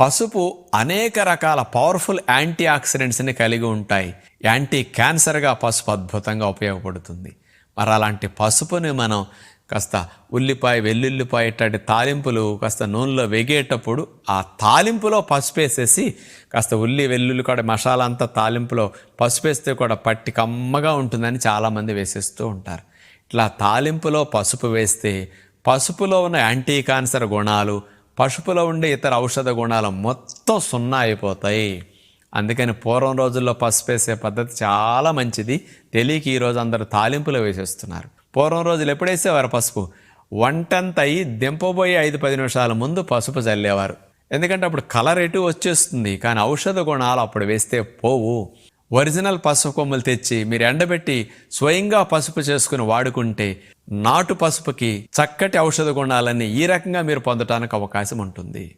పసుపు అనేక రకాల పవర్ఫుల్ యాంటీ ఆక్సిడెంట్స్ని కలిగి ఉంటాయి. యాంటీ క్యాన్సర్గా పసుపు అద్భుతంగా ఉపయోగపడుతుంది. మరి అలాంటి పసుపుని మనం కాస్త ఉల్లిపాయ వెల్లుల్లిపాయ ఇట్లాంటి తాలింపులు కాస్త నూనెలో వెగేటప్పుడు ఆ తాలింపులో పసుపు వేసేసి కాస్త ఉల్లి వెల్లుల్లి కూడా మసాలా అంతా తాలింపులో పసుపు వేస్తే కూడా పట్టి కమ్మగా ఉంటుందని చాలామంది వేసేస్తూ ఉంటారు. ఇట్లా తాలింపులో పసుపు వేస్తే పసుపులో ఉన్న యాంటీ క్యాన్సర్ గుణాలు పసుపులో ఉండే ఇతర ఔషధ గుణాలు మొత్తం సున్నా అయిపోతాయి. అందుకని పూర్వం రోజుల్లో పసుపు వేసే పద్ధతి చాలా మంచిది. తెలియక ఈరోజు అందరూ తాలింపులో వేసేస్తున్నారు. పూర్వం రోజులు ఎప్పుడేసేవారు పసుపు? వంటంత అయ్యి దింపబోయే ఐదు పది నిమిషాల ముందు పసుపు చల్లేవారు. ఎందుకంటే అప్పుడు కలర్ ఎటు వచ్చేస్తుంది? కానీ ఔషధ గుణాలు అప్పుడు వేస్తే పోవు. ఒరిజినల్ పసుపు కొమ్ములు తెచ్చి మీరు ఎండబెట్టి స్వయంగా పసుపు చేసుకుని వాడుకుంటే నాటు పసుపుకి చక్కటి ఔషధ గుణాలని ఈ రకంగా మీరు పొందటానికి అవకాశం ఉంటుంది.